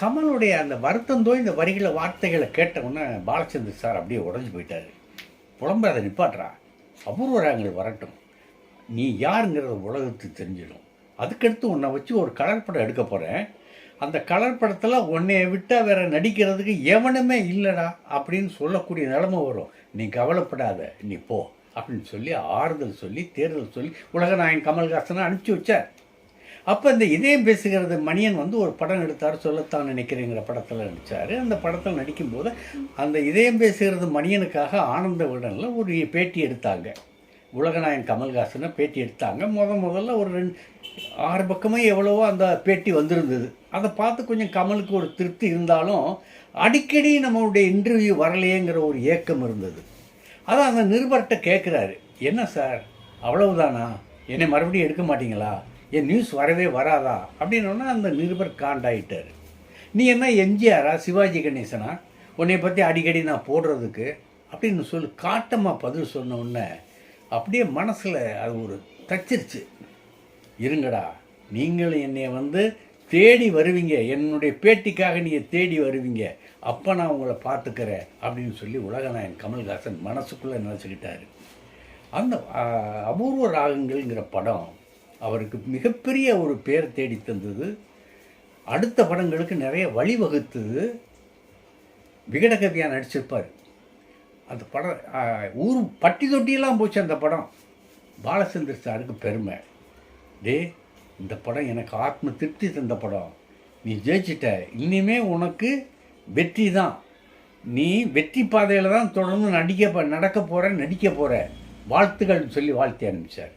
கமலுடைய அந்த வருத்தந்தோ இந்த வரிகளை வார்த்தைகளை கேட்ட உடனே பாலச்சந்தர் சார் அப்படியே உடஞ்சி போயிட்டாரு. புலம்புறதை நிப்பாட்றா. அபூர்வராங்கள் வரட்டும். நீ யாருங்கிறத உலகத்துக்கு தெரிஞ்சிடும். அதுக்கடுத்து உன்னை வச்சு ஒரு கலர் படம் எடுக்க போகிறேன் அந்த கலர் படத்தில் உன்னைய விட்டால் வேற நடிக்கிறதுக்கு எவனுமே இல்லைடா அப்படின்னு சொல்லக்கூடிய நிலைமை வரும். நீ கவலைப்படாத. நீ போ அப்படின்னு சொல்லி ஆறுதல் சொல்லி தேர்தல் சொல்லி உலகநாயகன் கமல்ஹாசனை அனுப்பிச்சி வச்சார். அப்போ இந்த இதயம் பேசுகிறது மணியன் வந்து ஒரு படம் எடுத்தார் சொல்லத்தான் நினைக்கிறேங்கிற படத்தில் நடித்தார் அந்த படத்தில் நடிக்கும்போது அந்த இதயம் பேசுகிறது மணியனுக்காக ஆனந்த விடனில் ஒரு பேட்டி எடுத்தாங்க. உலகநாயகன் கமல்ஹாசனை பேட்டி எடுத்தாங்க. முத முதல்ல ஒரு ரெண்டு ஆறு பக்கமே எவ்வளவோ அந்த பேட்டி வந்திருந்தது. அதை பார்த்து கொஞ்சம் கமலுக்கு ஒரு திருப்தி இருந்தாலும் அடிக்கடி நம்மளுடைய இன்டர்வியூ வரலையேங்கிற ஒரு ஏக்கம் இருந்தது. அதான் அந்த நிருபர்கிட்ட கேட்குறாரு என்ன சார்? அவ்வளவுதானா? என்னை மறுபடியும் எடுக்க மாட்டீங்களா? என் நியூஸ் வரவே வராதா? அப்படின்னோன்னா அந்த நிருபர் காண்டாயிட்டார். நீ என்ன எம்ஜிஆரா சிவாஜி கணேசனா? உன்னை பற்றி அடிக்கடி நான் போடுறதுக்கு அப்படின்னு சொல்லி காட்டமாக பதில் சொன்ன உடனே அப்படியே மனசில் அது ஒரு தச்சிருச்சு. இருங்கடா நீங்களும் என்னை வந்து தேடி வருவீங்க. என்னுடைய பேட்டிக்காக நீங்கள் தேடி வருவீங்க. அப்போ நான் உங்களை பார்த்துக்கிறேன் அப்படின்னு சொல்லி உலகநாயகன் கமல்ஹாசன் மனசுக்குள்ளே நினச்சிக்கிட்டாரு. அந்த அபூர்வ ராகங்கள்ங்கிற படம் அவருக்கு மிகப்பெரிய ஒரு பேர் தேடி தந்தது. அடுத்த படங்களுக்கு நிறைய வழிவகுத்தது. விகடகவியாக நடிச்சிருப்பார். அந்த படம் ஊர் பட்டி தொட்டியெல்லாம் போச்சு அந்த படம். பாலச்சந்தர் சாருக்கு பெருமை. டே இந்த படம் எனக்கு ஆத்ம திருப்தி தந்த படம். நீ ஜெயிச்சிட்ட. இனிமே உனக்கு வெற்றி தான். நீ வெற்றி பாதையில் தான் தொடர்ந்து நடிக்க நடக்க போகிற நடிக்க போகிற வாழ்த்துக்கள் சொல்லி வாழ்த்தி ஆரம்பித்தார்